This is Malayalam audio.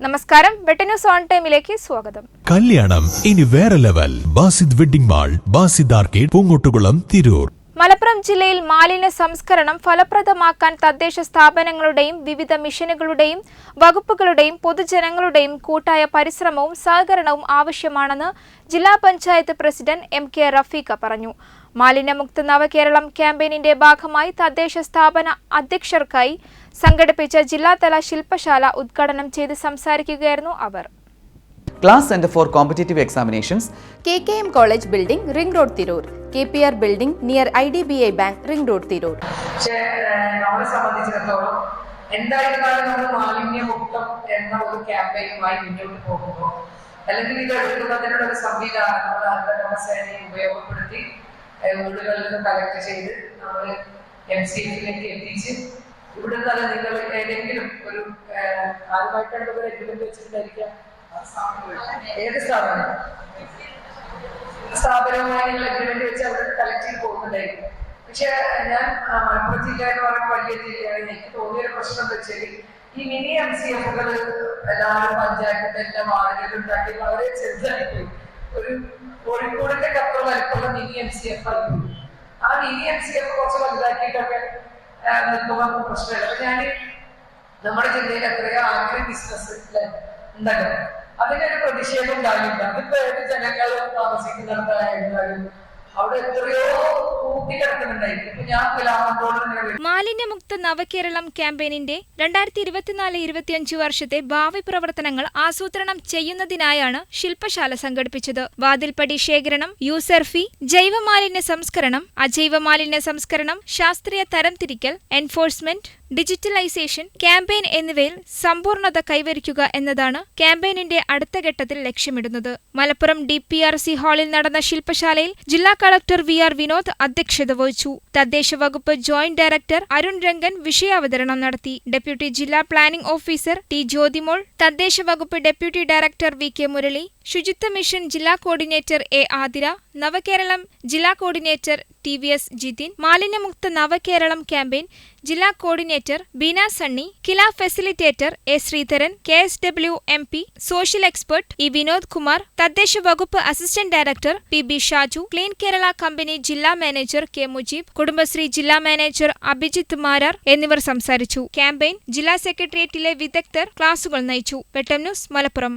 നമസ്കാരം. വെട്ടന്യൂസ് ഓൺ ടൈമിലേക്ക് സ്വാഗതം. കല്യാണം. ഇനി വേറെ level. Basid wedding mall Basid arcade Poongottukulam Tirur. Malappuram ജില്ലയിൽ മാലിന്യ സംസ്കരണം ഫലപ്രദമാക്കാൻ തദ്ദേശ സ്ഥാപനങ്ങളുടെയും വിവിധ മിഷനുകളുടെയും വകുപ്പുകളുടെയും പൊതുജനങ്ങളുടെയും കൂട്ടായ പരിശ്രമവും സഹകരണവും ആവശ്യമാണെന്ന് ജില്ലാ panchayat president M K Rafeekha പറഞ്ഞു. മാലിന്യമുക്ത നവകേരളം ക്യാമ്പയിനിന്റെ ഭാഗമായി തദ്ദേശ സ്ഥാപന അധ്യക്ഷർക്കായി സംഘടിപ്പിച്ച ജില്ലാതല ശില്പശാല ഉദ്ഘാടനം ചെയ്ത് സംസാരിക്കുകയായിരുന്നു അവർ. Class centre for competitive examinations K K M college building ring road Tirur. K P R building near I D B I bank ring road Tirur. പക്ഷേ നമ്മളെ സംബന്ധിച്ചിടത്തോളം എന്തായിരുന്നാലും നമ്മൾ മാലിന്യമുക്തം എന്ന ഒരു ക്യാമ്പയിനുമായി മുന്നോട്ട് പോകുമ്പോൾ അല്ലെങ്കിൽ ഇത് എടുക്കുന്നതിനുള്ള ഒരു സംവിധാനം നമ്മൾ ഹരിതകർമ്മസേനയെ ഉപയോഗപ്പെടുത്തി വീടുകളിൽ കളക്ട് ചെയ്ത് നമ്മൾ എം സി എഫിലേക്ക് എത്തിച്ച് ഇവിടെ തന്നെ നിങ്ങൾ ഏതെങ്കിലും ഒരു ഏഹ്, ഒരു എഗ്രിമെന്റ് വെച്ചിട്ടുണ്ടായിരിക്കാം. ഏത് സ്ഥാപനം? സ്ഥാപനവുമായി നിങ്ങൾ എഗ്രിമെന്റ് വെച്ച് അവിടെ കളക്ട് ചെയ്ത് പോകുന്നുണ്ടായിരിക്കും. പക്ഷെ ഞാൻ മലപ്പുറം ജില്ല എന്ന് പറയുന്ന വലിയ ജില്ലയാണ്. എനിക്ക് തോന്നിയൊരു പ്രശ്നം വെച്ചാൽ ഈ മിനി എം സി എഫുകൾ എല്ലാവരും പഞ്ചായത്തിന്റെ എല്ലാ ഉണ്ടാക്കി വളരെ ചെറുതായി പോയി. ഒരു കോഴിക്കോടിന്റെ കപ്പർ വലിപ്പുള്ള മിനി എം സി എഫ് ആയി ആ മിനി എം സി എഫ് കുറച്ച് വലുതാക്കിയിട്ടൊക്കെ നിൽക്കുമ്പോൾ പ്രശ്നമില്ല. അപ്പൊ ഞാൻ നമ്മുടെ ജില്ലയിൽ എത്രയോ ആഗ്രി ബിസിനസ് ഉണ്ടല്ലോ. അതിനൊരു പ്രതിഷേധം ഉണ്ടാകില്ല അതിപ്പോ ഏത് ജനങ്ങൾ താമസിക്കുന്നിടത്തായിരുന്നാലും മാലിന്യമുക്ത നവകേരളം ക്യാമ്പയിനിന്റെ രണ്ടായിരത്തി ഇരുപത്തിനാല് ഇരുപത്തിയഞ്ച് വർഷത്തെ ഭാവി പ്രവർത്തനങ്ങൾ ആസൂത്രണം ചെയ്യുന്നതിനായാണ് ശില്പശാല സംഘടിപ്പിച്ചത്. വാതിൽപ്പടി ശേഖരണം യൂസർ ഫീ ജൈവമാലിന്യ സംസ്കരണം അജൈവ മാലിന്യ സംസ്കരണം ശാസ്ത്രീയ തരംതിരിക്കൽ എൻഫോഴ്സ്മെന്റ് ഡിജിറ്റലൈസേഷൻ ക്യാമ്പയിൻ എന്നിവയിൽ സമ്പൂർണത കൈവരിക്കുക എന്നതാണ് ക്യാമ്പയിനിന്റെ അടുത്ത ഘട്ടത്തിൽ ലക്ഷ്യമിടുന്നത്. Malappuram D P R C ഹാളിൽ നടന്ന ശില്പശാലയിൽ ജില്ലാ കളക്ടർ വി ആർ വിനോദ് അധ്യക്ഷത വഹിച്ചു. തദ്ദേശ വകുപ്പ് ജോയിന്റ് ഡയറക്ടർ അരുൺ രംഗൻ വിഷയാവതരണം നടത്തി. ഡെപ്യൂട്ടി ജില്ലാ പ്ലാനിംഗ് ഓഫീസർ ടി ജ്യോതിമോൾ തദ്ദേശ വകുപ്പ് deputy director V K Murali Suchitwa mission ജില്ലാ കോർഡിനേറ്റർ എ ആതിര നവകേരളം ജില്ലാ coordinator T V S Jithin മാലിന്യമുക്ത നവകേരളം ക്യാമ്പയിൻ ജില്ലാ coordinator Beena Sunny KILA facilitator A Sreedharan K S W M P social expert E Vinod Kumar തദ്ദേശ വകുപ്പ് assistant director P B Shaju clean Kerala company ജില്ലാ മാനേജർ കെ മുജീബ് കുടുംബശ്രീ ജില്ലാ മാനേജർ അഭിജിത്ത് മാരാർ എന്നിവർ സംസാരിച്ചു. ക്യാമ്പയിൻ ജില്ലാ സെക്രട്ടേറിയറ്റിലെ വിദഗ്ധർ ക്ലാസുകൾ നയിച്ചു. വെട്ടം ന്യൂസ് മലപ്പുറം.